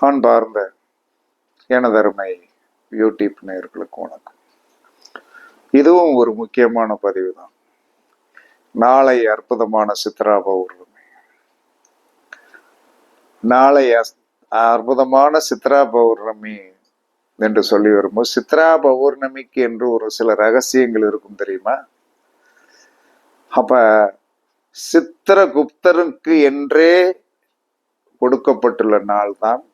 அன்பார்ந்த எனதருமை யூடியூப் நேயர்களுக்கு வணக்கம். இதுவும் ஒரு முக்கியமான பதிவு தான் நாளை அற்புதமான சித்ரா பௌர்ணமி. நாளை அஸ்- அற்புதமான சித்ரா பௌர்ணமி என்று சொல்லி வரும்போது சித்ரா பௌர்ணமிக்கு என்று ஒரு சில ரகசியங்கள் இருக்கும் தெரியுமா? அப்ப சித்திரகுப்தருக்கு என்றே கொடுக்கப்பட்டுள்ள நாள் தான்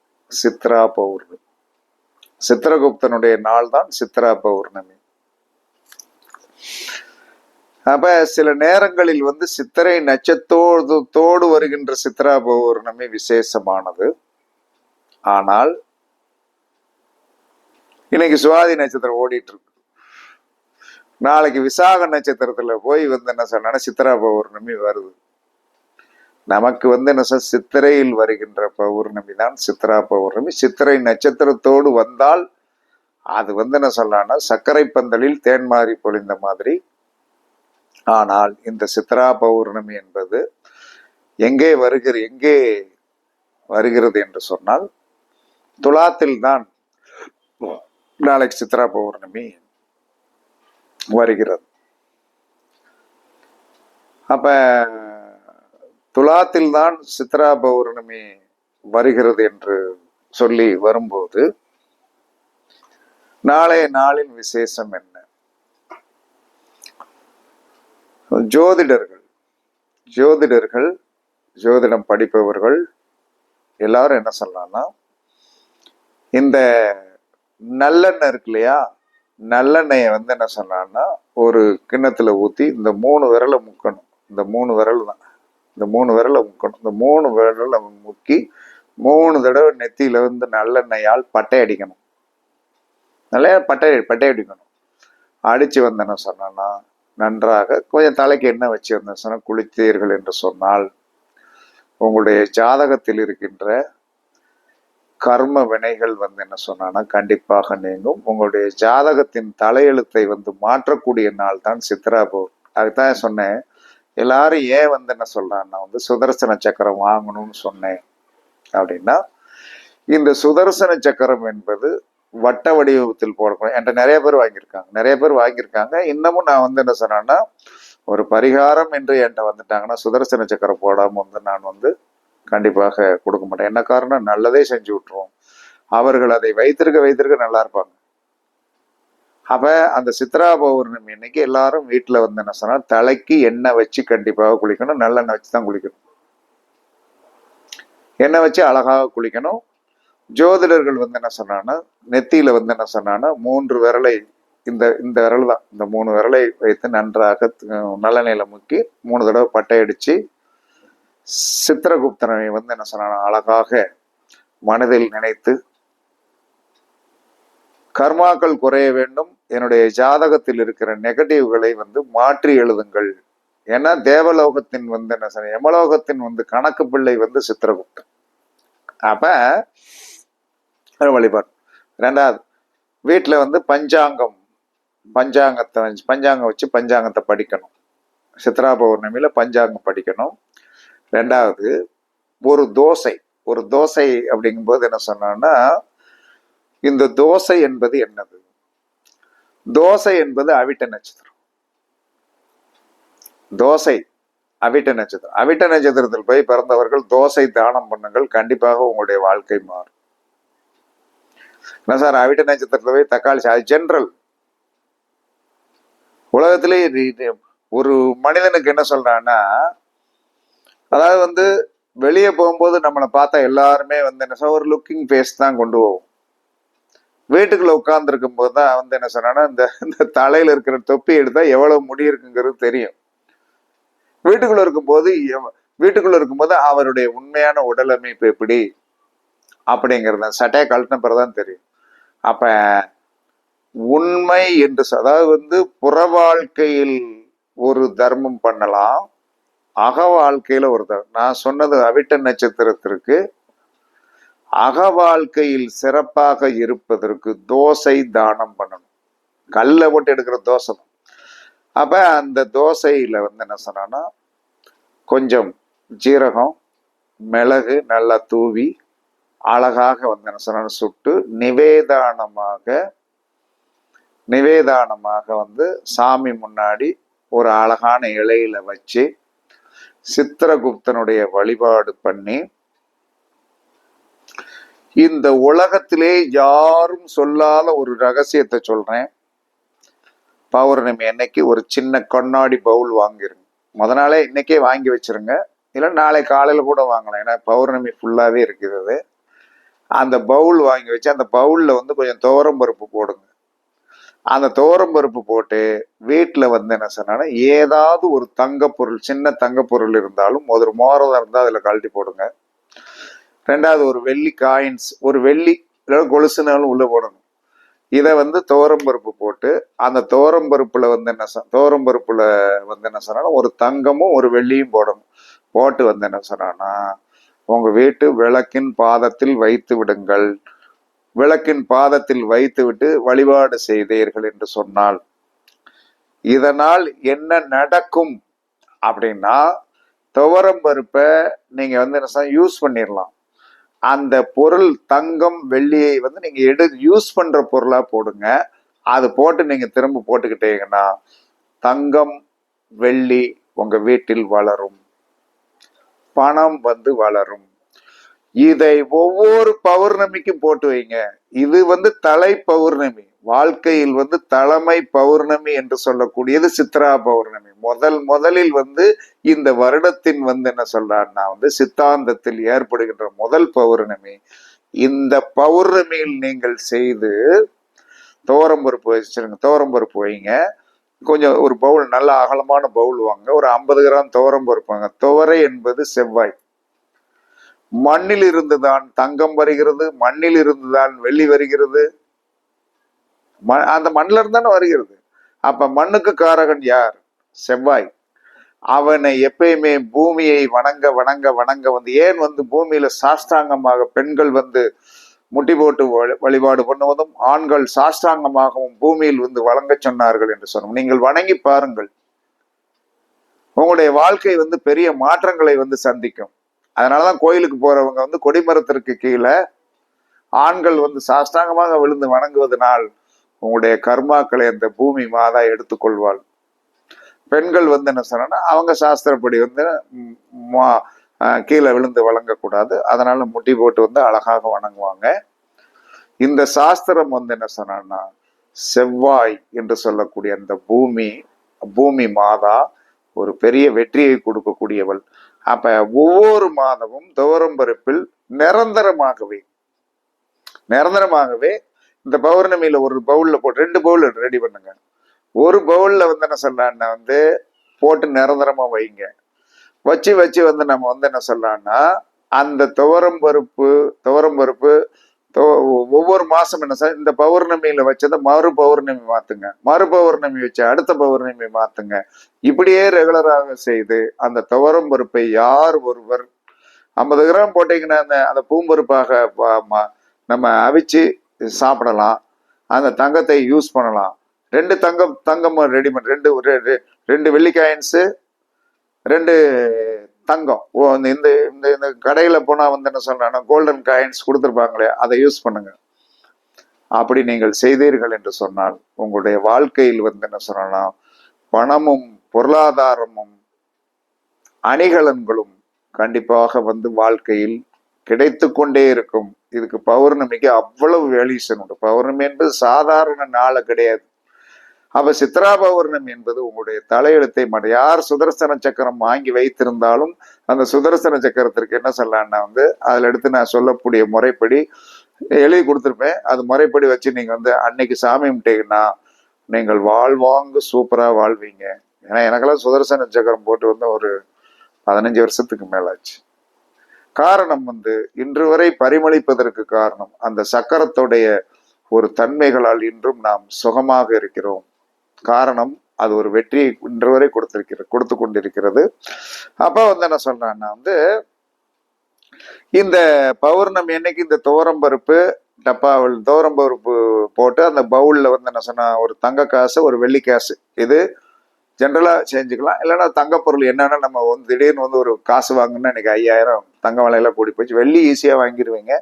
சித்ரா பௌர்ணமி. சித்திரகுப்தனுடைய நாள் தான் சித்ரா பௌர்ணமி. அப்ப சில நேரங்களில் வந்து சித்திரை நட்சத்தோடு தோடு வருகின்ற சித்ரா பௌர்ணமி விசேஷமானது. ஆனால் இன்னைக்கு சுவாதி நட்சத்திரம் ஓடிட்டு இருக்கு நாளைக்கு விசாக நட்சத்திரத்துல போய் வந்து என்ன சொன்னா சித்ரா பௌர்ணமி வருது. நமக்கு வந்து என்ன சொல் சித்திரையில் வருகின்ற பௌர்ணமி தான் சித்ரா பௌர்ணமி. சித்திரை நட்சத்திரத்தோடு வந்தால் அது வந்து என்ன சொல்லலாம்னா சர்க்கரை பந்தலில் தேன்மாறி பொழிந்த மாதிரி. ஆனால் இந்த சித்ரா பௌர்ணமி என்பது எங்கே வருகிற எங்கே வருகிறது என்று சொன்னால் துலாத்தில் தான் நாளைக்கு சித்ரா பௌர்ணமி வருகிறது. அப்போ துலாத்தில் தான் சித்ரா பௌர்ணமி வருகிறது என்று சொல்லி வரும்போது நாளைய நாளின் விசேஷம் என்ன? ஜோதிடர்கள் ஜோதிடர்கள் ஜோதிடம் படிப்பவர்கள் எல்லாரும் என்ன சொல்லலாம்னா இந்த நல்லெண்ணெய் இருக்கு இல்லையா? நல்லெண்ணெயை வந்து என்ன சொன்னான்னா ஒரு கிண்ணத்துல ஊத்தி இந்த மூணு விரலை முக்கணும். இந்த மூணு விரல் தான் இந்த மூணு விரலை முக்கணும். இந்த மூணு விரலை முக்கி மூணு தடவை நெத்தியில வந்து நல்லெண்ணெயால் பட்டை அடிக்கணும். நல்லா பட்டை பட்டை அடிக்கணும். அடிச்சு வந்து என்ன சொன்னா நன்றாக கொஞ்சம் தலைக்கு எண்ணெய் வச்சு வந்தேன் சொன்னால் குளித்தீர்கள் என்று சொன்னால் உங்களுடைய ஜாதகத்தில் இருக்கின்ற கர்ம வினைகள் வந்து என்ன சொன்னான்னா கண்டிப்பாக நீங்கும். உங்களுடைய ஜாதகத்தின் தலையெழுத்தை வந்து மாற்றக்கூடிய நாள் தான் சித்ரா பௌர் அதுதான் சொன்னேன் எல்லாரும் ஏன் வந்து என்ன சொல்றான்னா வந்து சுதர்சன சக்கரம் வாங்கணும்னு சொன்னேன். அப்படின்னா இந்த சுதர்சன சக்கரம் என்பது வட்ட வடிவத்தில் போடக்கூடாது என்கிட்ட நிறைய பேர் வாங்கியிருக்காங்க. நிறைய பேர் வாங்கியிருக்காங்க. இன்னமும் நான் வந்து என்ன சொன்னேன்னா ஒரு பரிகாரம் என்று என்கிட்ட வந்துட்டாங்கன்னா சுதர்சன சக்கரம் போடாமல் வந்து நான் வந்து கண்டிப்பாக கொடுக்க மாட்டேன். என்ன காரணம்? நல்லதே செஞ்சு விட்டுருவோம். அவர்கள் அதை வைத்திருக்க வைத்திருக்க நல்லா இருப்பாங்க. அப்போ அந்த சித்ரா பௌர்ணமி இன்னைக்கு எல்லாரும் வீட்டில் வந்து என்ன சொன்னால் தலைக்கு எண்ணெய் வச்சு கண்டிப்பாக குளிக்கணும் நல்லெண்ணெய் வச்சு தான் குளிக்கணும். எண்ணெய் வச்சு அழகாக குளிக்கணும். ஜோதிடர்கள் வந்து என்ன சொன்னான்னா நெத்தியில் வந்து என்ன சொன்னான்னா மூன்று விரலை இந்த இந்த விரல் தான் இந்த மூணு விரலை வைத்து நன்றாக அஹ், நல்லெண்ணெயில முக்கி மூணு தடவை பட்டை அடித்து சித்திரகுப்தனை வந்து என்ன சொன்னான்னா அழகாக மனதில் நினைத்து கர்மாக்கள் குறைய வேண்டும். என்னுடைய ஜாதகத்தில் இருக்கிற நெகட்டிவ்களை வந்து மாற்றி எழுதுங்கள். ஏன்னா தேவலோகத்தின் வந்து என்ன சொன்ன யமலோகத்தின் வந்து கணக்கு பிள்ளை வந்து சித்திரகுப்தன். அப்ப வழிபாடு. ரெண்டாவது வீட்டில் வந்து பஞ்சாங்கம் பஞ்சாங்கத்தை பஞ்சாங்கம் வச்சு பஞ்சாங்கத்தை படிக்கணும். சித்ரா பௌர்ணமியில பஞ்சாங்கம் படிக்கணும். ரெண்டாவது ஒரு தோசை. ஒரு தோசை அப்படிங்கும்போது என்ன சொன்னோன்னா இந்த தோசை என்பது என்னது? தோசை என்பது அவிட்ட நட்சத்திரம். தோசை அவிட்ட நட்சத்திரம். அவிட்ட நட்சத்திரத்தில் போய் பிறந்தவர்கள் தோசை தானம் பண்ணுங்கள் கண்டிப்பாக உங்களுடைய வாழ்க்கை மாறும். என்ன சார் அவிட்ட நட்சத்திரத்தில் போய் தக்காளி சா- அது ஜென்ரல். உலகத்திலே இது ஒரு மனிதனுக்கு என்ன சொல்றான்னா அதாவது வந்து வெளியே போகும்போது நம்மளை பார்த்தா எல்லாருமே வந்து என்ன சார் ஒரு லுக்கிங் ஃபேஸ் தான் கொண்டு போவோம். வீட்டுக்குள்ள உட்கார்ந்துருக்கும் போது தான் வந்து என்ன சொன்னான்னா இந்த இந்த தலையில இருக்கிற தொப்பி எடுத்தா எவ்வளவு முடி இருக்குங்கிறது தெரியும். வீட்டுக்குள்ள இருக்கும்போது எவ- வீட்டுக்குள்ள இருக்கும்போது அவருடைய உண்மையான உடல் அமைப்பு எப்படி அப்படிங்கிறத சட்டையை கழட்டின பிறகுதான் தெரியும். அப்ப உண்மை என்று அதாவது வந்து புற வாழ்க்கையில் ஒரு தர்மம் பண்ணலாம் அக வாழ்க்கையில ஒரு தர்மம். நான் சொன்னது அவிட்ட நட்சத்திரத்திற்கு அக வாழ்க்கையில் சிறப்பாக இருப்பதற்கு தோசை தானம் பண்ணணும். கல்லை போட்டு எடுக்கிற தோசை தான். அப்ப அந்த தோசையில வந்து என்ன சொன்னான்னா கொஞ்சம் ஜீரகம் மிளகு நல்லா தூவி அழகாக வந்து என்ன சொன்ன சுட்டு நிவேதானமாக நிவேதானமாக வந்து சாமி முன்னாடி ஒரு அழகான இலையில வச்சு சித்திரகுப்தனுடைய வழிபாடு பண்ணி இந்த உலகத்திலே யாரும் சொல்லாத ஒரு ரகசியத்தை சொல்றேன். பௌர்ணமி அன்னைக்கு ஒரு சின்ன கண்ணாடி பவுல் வாங்கிருங்க. முத நாளே இன்னைக்கே வாங்கி வச்சிருங்க. இல்லை நாளை காலையில் கூட வாங்கலாம். ஏன்னா பௌர்ணமி ஃபுல்லாகவே இருக்குது அந்த பவுல் வாங்கி வச்சு அந்த பவுலில் வந்து கொஞ்சம் துவரம் பருப்பு போடுங்க. அந்த துவரம் பருப்பு போட்டு வீட்டில் வந்து என்ன சொன்னா ஏதாவது ஒரு தங்கப்பொருள் சின்ன தங்கப்பொருள் இருந்தாலும் ஒரு மோரதம் இருந்தால் அதில் கழட்டி போடுங்க. ரெண்டாவது ஒரு வெள்ளி காயின்ஸ் ஒரு வெள்ளி இல்லைன்னா கொலுசுனாலும் உள்ளே போடணும். இதை வந்து துவரம் பருப்பு போட்டு அந்த துவரம் வந்து என்ன சொ- துவரம் வந்து என்ன சொன்னா ஒரு தங்கமும் ஒரு வெள்ளியும் போடணும். போட்டு வந்து என்ன சொன்னான்னா உங்கள் வீட்டு விளக்கின் பாதத்தில் வைத்து விடுங்கள். விளக்கின் பாதத்தில் வைத்து விட்டு வழிபாடு செய்தீர்கள் என்று சொன்னால் இதனால் என்ன நடக்கும் அப்படின்னா துவரம் பருப்பை வந்து என்ன யூஸ் பண்ணிடலாம் அந்த பொருள் தங்கம் வெள்ளியை வந்து நீங்க எடு யூஸ் பண்ற பொருளா போடுங்க. அது போட்டு நீங்க திரும்ப போட்டுக்கிட்டீங்கன்னா தங்கம் வெள்ளி உங்க வீட்டில் வளரும். பணம் வந்து வளரும். இதை ஒவ்வொரு பௌர்ணமிக்கும் போட்டு வைங்க. இது வந்து தலை பௌர்ணமி. வாழ்க்கையில் வந்து தலைமை பௌர்ணமி என்று சொல்லக்கூடியது சித்ரா பௌர்ணமி. முதல் முதலில் வந்து இந்த வருடத்தின் வந்து என்ன சொல்றாருன்னா வந்து சித்தாந்தத்தில் ஏற்படுகின்ற முதல் பௌர்ணமி. இந்த பௌர்ணமியில் நீங்கள் செய்து துவரம் பருப்பு வச்சிருங்க துவரம் வைங்க. கொஞ்சம் ஒரு பவுல் நல்ல அகலமான பவுல் வாங்க. ஒரு ஐம்பது கிராம் துவரம் பருப்பு வாங்க. துவரை என்பது செவ்வாய். மண்ணில் இருந்துதான் தங்கம் வருகிறது மண்ணில் இருந்துதான் வெள்ளி வருகிறது. ம- அந்த மண்ணில் இருந்தானே வருகிறது. அப்ப மண்ணுக்கு காரகன் யார்? செவ்வாய். அவனை எப்பயுமே பூமியை வணங்க வணங்க வணங்க வந்து ஏன் வந்து பூமியில சாஷ்டாங்கமாக பெண்கள் வந்து முட்டி போட்டு வழி- வழிபாடு பண்ணுவதும் ஆண்கள் சாஷ்டாங்கமாகவும் பூமியில் வந்து வழங்க சொன்னார்கள் என்று சொன்னோம். நீங்கள் வணங்கி பாருங்கள். உங்களுடைய வாழ்க்கை வந்து பெரிய மாற்றங்களை வந்து சந்திக்கும். அதனாலதான் கோயிலுக்கு போறவங்க வந்து கொடிமரத்திற்கு கீழே ஆண்கள் வந்து சாஷ்டாங்கமாக விழுந்து வணங்குவதனால் உங்களுடைய கர்மாக்களை அந்த பூமி மாதா எடுத்துக்கொள்வாள். பெண்கள் வந்து என்ன சொன்னா அவங்க சாஸ்திரப்படி வந்து கீழே விழுந்து வழங்கக்கூடாது. அதனால முட்டி போட்டு வந்து அழகாக வணங்குவாங்க. இந்த சாஸ்திரம் வந்து என்ன சொன்னா செவ்வாய் என்று சொல்லக்கூடிய அந்த பூமி பூமி மாதா ஒரு பெரிய வெற்றியை கொடுக்கக்கூடியவள். அப்ப ஒவ்வொரு மாதமும் துவரம் பருப்பில் நிரந்தரமாகவே நிரந்தரமாகவே இந்த பௌர்ணமியில ஒரு பவுல்ல போட்டு ரெண்டு பவுல் ரெடி பண்ணுங்க. ஒரு பவுல்ல வந்து என்ன சொல்லலாம்னா வந்து போட்டு நிரந்தரமா வைங்க. வச்சு வச்சு வந்து நம்ம வந்து என்ன சொல்லலாம்னா அந்த துவரம் பருப்பு துவரம் பருப்பு ஒவ்வொரு மாசம் என்ன சார் இந்த பௌர்ணமியில வச்சதை மறு பௌர்ணமி மாத்துங்க. மறு பௌர்ணமி வச்சு அடுத்த பௌர்ணமி மாத்துங்க. இப்படியே ரெகுலராக செய்து அந்த துவரம் பருப்பை யார் ஒருவர் ஐம்பது கிராம் போட்டீங்கன்னா அந்த அந்த பூம்பருப்பாக ம- நம்ம அவிச்சு சாப்பிடலாம். அந்த தங்கத்தை யூஸ் பண்ணலாம். ரெண்டு தங்கம் தங்கம் ரெடி பண்ண. ரெண்டு ரெ- ரெ- ரெண்டு வெள்ளிக்காயின்ஸு ரெண்டு தங்கம். ஓ இந்த இந்த இந்த இந்த போனால் வந்து என்ன சொல்றாங்க கோல்டன் காயின்ஸ் கொடுத்துருப்பாங்களே அதை யூஸ் பண்ணுங்க. அப்படி நீங்கள் செய்தீர்கள் என்று சொன்னால் உங்களுடைய வாழ்க்கையில் வந்து என்ன சொல்லலாம் பணமும் பொருளாதாரமும் அணிகலன்களும் கண்டிப்பாக வந்து வாழ்க்கையில் கிடைத்து கொண்டே இருக்கும். இதுக்கு பௌர்ணமிக்கு அவ்வளவு வேல்யூஷன் உண்டு. பௌர்ணமி என்பது சாதாரண நாள் கிடையாது. அப்ப சித்ரா பௌர்ணமி என்பது உங்களுடைய தலையெழுத்தை மட யார் சுதர்சன சக்கரம் வாங்கி வைத்திருந்தாலும் அந்த சுதர்சன சக்கரத்திற்கு என்ன சொல்லலாம்னா வந்து அதுல எடுத்து நான் சொல்லக்கூடிய முறைப்படி எழுதி கொடுத்துருப்பேன். அது முறைப்படி வச்சு நீங்க வந்து அன்னைக்கு சாமி கும்பிட்டீங்கன்னா நீங்கள் வாழ்வாங்க சூப்பரா வாழ்வீங்க. ஏன்னா எனக்கெல்லாம் சுதர்சன சக்கரம் போட்டு வந்து ஒரு பதினஞ்சு வருஷத்துக்கு மேலாச்சு. காரணம் வந்து இன்று வரை பரிமளிப்பதற்கு காரணம் அந்த சக்கரத்துடைய ஒரு தன்மைகளால் இன்றும் நாம் சுகமாக இருக்கிறோம். காரணம் அது ஒரு வெற்றியை இன்று வரை கொடுத்திருக்கிற கொடுத்து கொண்டிருக்கிறது. அப்ப வந்து என்ன சொல்றேன்னா வந்து இந்த பௌர்ணமி என்னைக்கு இந்த துவரம் பருப்பு டப்பாவில் துவரம் பருப்பு போட்டு அந்த பவுல்ல வந்து என்ன சொன்னா ஒரு தங்க காசு ஒரு வெள்ளி காசு. இது ஜென்ரலாக செஞ்சுக்கலாம். இல்லைன்னா தங்கப்பொருள் என்னென்னா நம்ம வந்து திடீர்னு வந்து ஒரு காசு வாங்கணும்னா இன்னைக்கு ஐயாயிரம் தங்க வலையெல்லாம் கூடி போச்சு. வெள்ளி ஈஸியாக வாங்கிடுவீங்க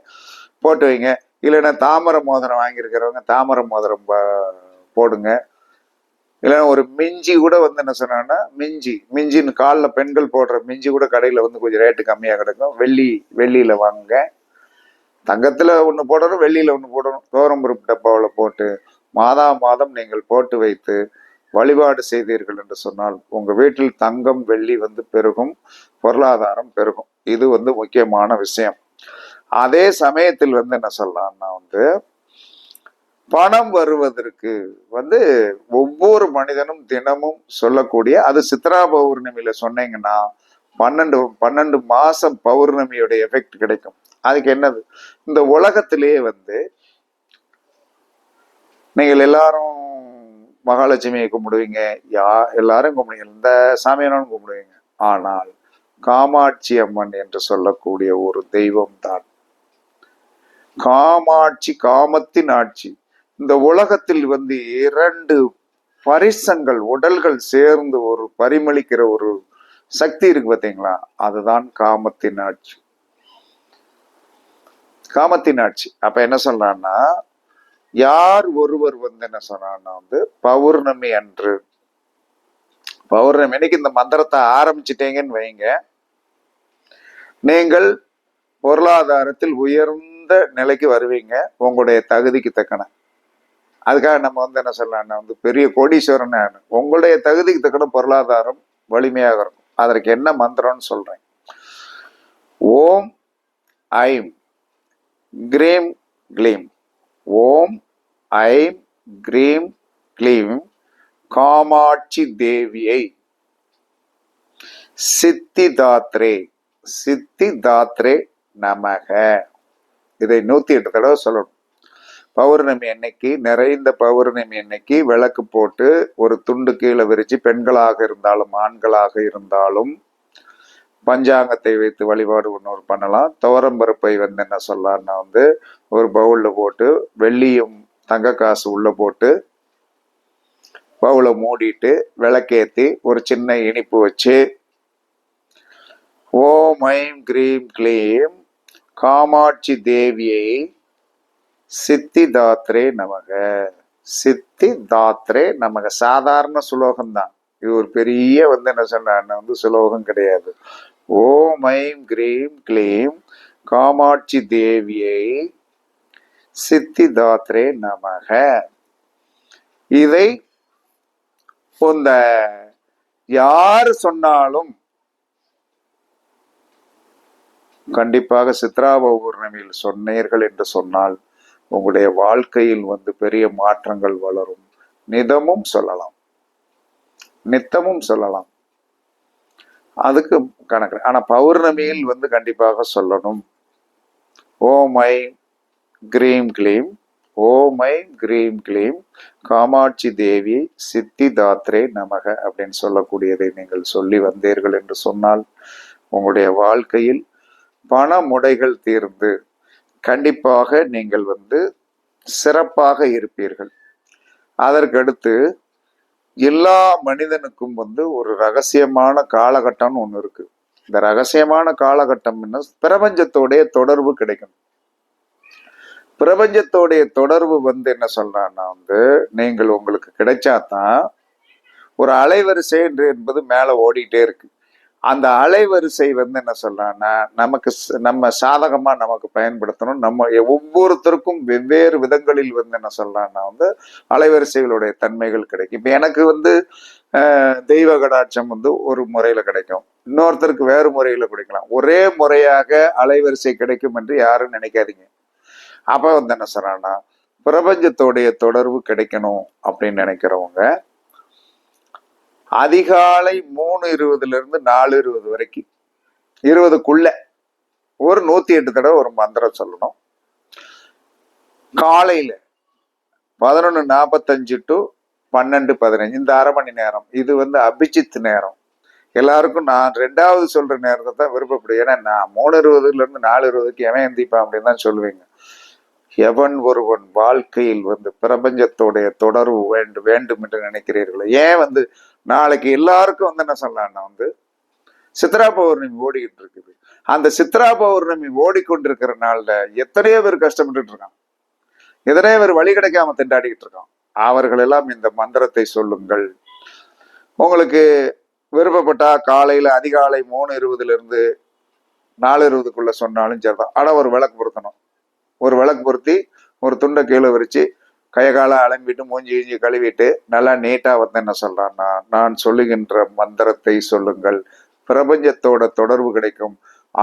போட்டு வைங்க. இல்லைன்னா தாமரை மோதிரம் வாங்கியிருக்கிறவங்க தாமரை மோதிரம் ப- போடுங்க. இல்லைன்னா ஒரு மிஞ்சி கூட வந்து என்ன சொன்னாங்கன்னா மிஞ்சி மிஞ்சின்னு காலில் பெண்கள் போடுற மிஞ்சி கூட கடையில் வந்து கொஞ்சம் ரேட்டு கம்மியாக கிடக்கும். வெள்ளி வெள்ளியில் வாங்குங்க. தங்கத்தில் ஒன்று போடணும் வெள்ளியில் ஒன்று போடணும். தோரம்பருப்பு டப்பாவில் போட்டு மாதா மாதம் நீங்கள் போட்டு வைத்து வழிபாடு செய்தீர்கள் என்று சொன்னால் உங்கள் வீட்டில் தங்கம் வெள்ளி வந்து பெருகும் பொருளாதாரம் பெருகும். இது வந்து முக்கியமான விஷயம். அதே சமயத்தில் வந்து என்ன சொல்லலாம்னா வந்து பணம் வருவதற்கு வந்து ஒவ்வொரு மனிதனும் தினமும் சொல்லக்கூடிய அது சித்ரா பௌர்ணமியில சொன்னீங்கன்னா பன்னெண்டு பன்னெண்டு மாசம் பௌர்ணமியோட எஃபெக்ட் கிடைக்கும். அதுக்கு என்னது? இந்த உலகத்திலேயே வந்து நீங்கள் எல்லாரும் மகாலட்சுமியை கும்பிடுவீங்க யா எல்லாரும் கும்பிடுவீங்க எந்த சாமியானும் கும்பிடுவீங்க. ஆனால் காமாட்சி அம்மன் என்று சொல்லக்கூடிய ஒரு தெய்வம் தான். காமாட்சி காமத்தின் ஆட்சி. இந்த உலகத்தில் வந்து இரண்டு பரிசங்கள் உடல்கள் சேர்ந்து ஒரு பரிமளிக்கிற ஒரு சக்தி இருக்கு பார்த்தீங்களா? அதுதான் காமத்தின் ஆட்சி. காமத்தின் ஆட்சி. அப்ப என்ன சொல்றான்னா யார் ஒருவர் வந்து என்ன சொன்னான்னா வந்து பௌர்ணமி அன்று. பௌர்ணமி அன்னைக்கு இந்த மந்திரத்தை ஆரம்பிச்சிட்டீங்கன்னு வைங்க. நீங்கள் பொருளாதாரத்தில் உயர்ந்த நிலைக்கு வருவீங்க உங்களுடைய தகுதிக்கு தக்கன. அதுக்காக நம்ம வந்து என்ன சொல்லலாம்னா வந்து பெரிய கோடீஸ்வரன் உங்களுடைய தகுதிக்கு தக்கன பொருளாதாரம் வலிமையாக இருக்கும். அதற்கு என்ன மந்திரம்னு சொல்றேன். ஓம் ஐம் கிரீம் க்ளீம். ஓம் ஐம் கிரீம் க்ளீம் காமாட்சி தேவியை. சித்தி தாத்ரே சித்தி தாத்ரே நமக. இதை நூத்தி எட்டு தடவை சொல்லணும். பௌர்ணமி அன்னைக்கு நிறைந்த பௌர்ணமி அன்னைக்கு விளக்கு போட்டு ஒரு துண்டு கீழே விரிச்சு பெண்களாக இருந்தாலும் ஆண்களாக இருந்தாலும் பஞ்சாங்கத்தை வைத்து வழிபாடு ஒன்று பண்ணலாம். துவரம்பருப்பை வந்து என்ன சொல்லலாம்னா வந்து ஒரு பவுல்ல போட்டு வெள்ளியும் தங்க காசு உள்ள போட்டு பவுலை மூடிட்டு விளக்கேத்தி ஒரு சின்ன இனிப்பு வச்சு ஓம் ஐம் கிரீம் க்ளீம் காமாட்சி தேவியை சித்தி தாத்ரே நமக. சித்தி தாத்ரே நமக. சாதாரண சுலோகம்தான். இது ஒரு பெரிய வந்து என்ன சொன்ன வந்து சுலோகம் கிடையாது. ஓம் ஐம் கிரீம் க்ளீம் காமாட்சி தேவியை சித்திதாத்ரே நமக. இதை இந்த யார் சொன்னாலும் கண்டிப்பாக சித்ரா பௌர்ணமியில் சொன்னீர்கள் என்று சொன்னால் உங்களுடைய வாழ்க்கையில் வந்து பெரிய மாற்றங்கள் வளரும். நிதமும் சொல்லலாம். நித்தமும் சொல்லலாம். அதுக்கு கணக்கு. ஆனால் பௌர்ணமியில் வந்து கண்டிப்பாக சொல்லணும். ஓமை கிரீம் கிளீம் ஓமை கிரீம் கிளீம் காமாட்சி தேவி சித்தி தாத்ரே நமக அப்படின்னு சொல்லக்கூடியதை நீங்கள் சொல்லி வந்தீர்கள் என்று சொன்னால் உங்களுடைய வாழ்க்கையில் பண முடைகள் தீர்ந்து கண்டிப்பாக நீங்கள் வந்து சிறப்பாக இருப்பீர்கள். அதற்கடுத்து எல்லா மனிதனுக்கும் வந்து ஒரு ரகசியமான காலகட்டம்னு ஒன்று இருக்கு. இந்த ரகசியமான காலகட்டம் என்ன? பிரபஞ்சத்தோடைய தொடர்பு கிடைக்கும் பிரபஞ்சத்தோடைய தொடர்பு வந்து என்ன சொல்றான்னா வந்து நீங்கள் உங்களுக்கு கிடைச்சாதான் ஒரு அலைவரிசை என்று என்பது மேலே ஓடிட்டே இருக்கு. அந்த அலைவரிசை வந்து என்ன சொல்றான்னா நமக்கு நம்ம சாதகமா நமக்கு பயன்படுத்தணும். நம்ம ஒவ்வொருத்தருக்கும் வெவ்வேறு விதங்களில் வந்து என்ன சொல்றான்னா வந்து அலைவரிசைகளுடைய தன்மைகள் கிடைக்கும். இப்போ எனக்கு வந்து தெய்வ கடாட்சம் வந்து ஒரு முறையில கிடைக்கும். இன்னொருத்தருக்கு வேறு முறையில கிடைக்கலாம். ஒரே முறையாக அலைவரிசை கிடைக்கும் என்று யாரும் நினைக்காதீங்க. அப்ப வந்து என்ன சொல்றான்னா பிரபஞ்சத்தோடைய தொடர்பு கிடைக்கணும் அப்படின்னு நினைக்கிறவங்க அதிகாலை மூணு இருபதுல இருந்து நாலு இருபது வரைக்கும். இருபதுக்குள்ள ஒரு நூத்தி எட்டு தடவை ஒரு மந்திரம் சொல்லணும். காலையில பதினொன்று நாற்பத்தஞ்சு டு பன்னெண்டு பதினஞ்சு. இந்த அரை மணி நேரம். இது வந்து அபிஜித் நேரம். எல்லாருக்கும் நான் ரெண்டாவது சொல்ற நேரத்தை தான் விருப்பப்படுவேன். ஏன்னா நான் மூணு இருபதுல இருந்து நாலு இருபதுக்கு எவன் எந்திப்பான் அப்படின்னு தான் சொல்லுவீங்க. எவன் ஒருவன் வாழ்க்கையில் வந்து பிரபஞ்சத்தோடைய தொடர்பு வேண்டும் வேண்டும் என்று நினைக்கிறீர்களோ? ஏன் வந்து நாளைக்கு எல்லாருக்கும் வந்து என்ன சொல்லலாம்னா வந்து சித்ரா பௌர்ணமி ஓடிக்கிட்டு இருக்குது அந்த சித்ரா பௌர்ணமி ஓடிக்கொண்டிருக்கிற எத்தனையோ பேர் கஷ்டப்பட்டுட்டு இருக்கான் எத்தனையோ பேர் வழி கிடைக்காம திண்டாடிக்கிட்டு இருக்கான் அவர்கள் எல்லாம் இந்த மந்திரத்தை சொல்லுங்கள். உங்களுக்கு விருப்பப்பட்டா காலையில அதிகாலை மூணு இருபதுல இருந்து நாலு இருபதுக்குள்ள சொன்னாலும் சரிதான். ஆனா ஒரு விளக்கு பொருத்தணும். ஒரு விளக்கு பொருத்தி ஒரு துண்டை கீழே விரிச்சு கையகால அலம்பிட்டு மூஞ்சி கிஞ்சி கழுவிட்டு நல்லா நீட்டாக வந்து என்ன சொல்கிறான்னா நான் சொல்லுகின்ற மந்திரத்தை சொல்லுங்கள். பிரபஞ்சத்தோட தொடர்பு கிடைக்கும்.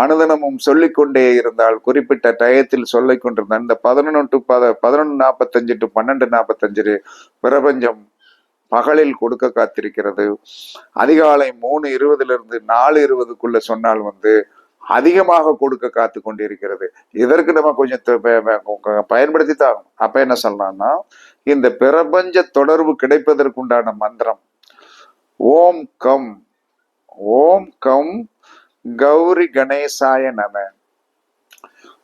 அனுதினமும் சொல்லிக்கொண்டே இருந்தால் குறிப்பிட்ட டயத்தில் சொல்லிக் கொண்டிருந்த இந்த பதினொன்று டு பத பதினொன்று நாற்பத்தஞ்சு டு பன்னெண்டு நாற்பத்தஞ்சு பிரபஞ்சம் பகலில் கொடுக்க காத்திருக்கிறது. அதிகாலை மூணு இருபதுல இருந்து நாலு இருபதுக்குள்ள சொன்னால் வந்து அதிகமாக கொடுக்க காத்து கொண்டிருக்கிறது. இதற்கு நம்ம கொஞ்சம் பயன்படுத்தி தான் அப்ப என்ன சொல்லலாம்னா இந்த பிரபஞ்ச தொடர்பு கிடைப்பதற்குண்டான மந்திரம் ஓம் கம் ஓம் கம் கௌரி கணேசாய நம.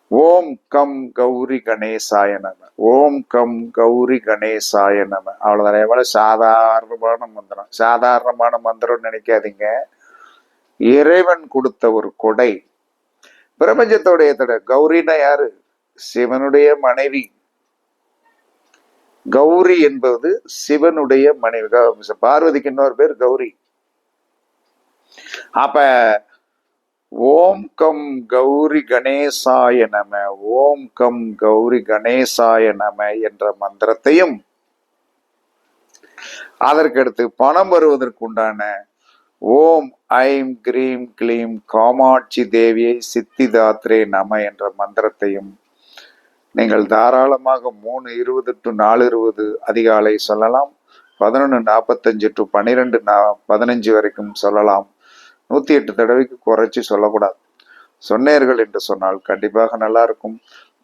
ஓம் கம் கௌரி கணேசாய நம. ஓம் கம் கௌரி கணேசாய நம. அவ்வளவுதான். எவ்வளோ சாதாரணமான மந்திரம். சாதாரணமான மந்திரம்னு நினைக்காதீங்க. இறைவன் கொடுத்த ஒரு கொடை. பிரபஞ்சத்தோடைய தடை. கௌரினா யாரு? சிவனுடைய மனைவி. கௌரி என்பது சிவனுடைய மனைவி. பார்வதிக்கு இன்னொரு பேர் கௌரி. அப்ப ஓம் கம் கௌரி கணேசாய நம. ஓம் கம் கௌரி கணேசாய நம என்ற மந்திரத்தையும் அதற்கடுத்து பணம் வருவதற்குண்டான ஓம் ஐம் கிரீம் கிளீம் காமாட்சி தேவியை சித்திதாத்ரே நம என்ற மந்திரத்தையும் நீங்கள் தாராளமாக மூணு இருபது டு நாலு இருபது அதிகாலை சொல்லலாம். பதினொன்று நாற்பத்தஞ்சு டு பன்னிரெண்டு நா பதினஞ்சு வரைக்கும் சொல்லலாம். நூற்றி எட்டு தடவைக்கு குறைச்சி சொல்லக்கூடாது. சொன்னேர்கள் என்று சொன்னால் கண்டிப்பாக நல்லா இருக்கும்.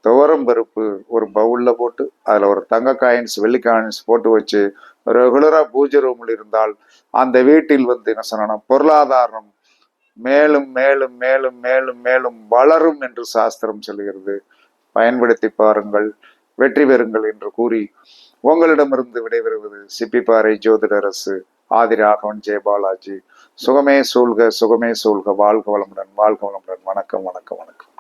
துவரம் பருப்பு ஒரு பவுலில் போட்டு அதில் ஒரு தங்க காயின்ஸ் வெள்ளி காயின்ஸ் போட்டு வச்சு ரெகுலராக பூஜை ரூமில் இருந்தால் அந்த வீட்டில் வந்து என்ன சொன்னா பொருளாதாரம் மேலும் மேலும் மேலும் மேலும் மேலும் வளரும் என்று சாஸ்திரம் சொல்கிறது பயன்படுத்தி பாருங்கள் வெற்றி பெறுங்கள் என்று கூறி உங்களிடமிருந்து விடைபெறுவது சிப்பிப்பாறை ஜோதிடரசு ஆதிராகவன் ஜெயபாலாஜி சுகமே சூழ்க சுகமே சூழ்க. வாழ்க வளமுடன் வாழ்க வளமுடன். வணக்கம் வணக்கம் வணக்கம்.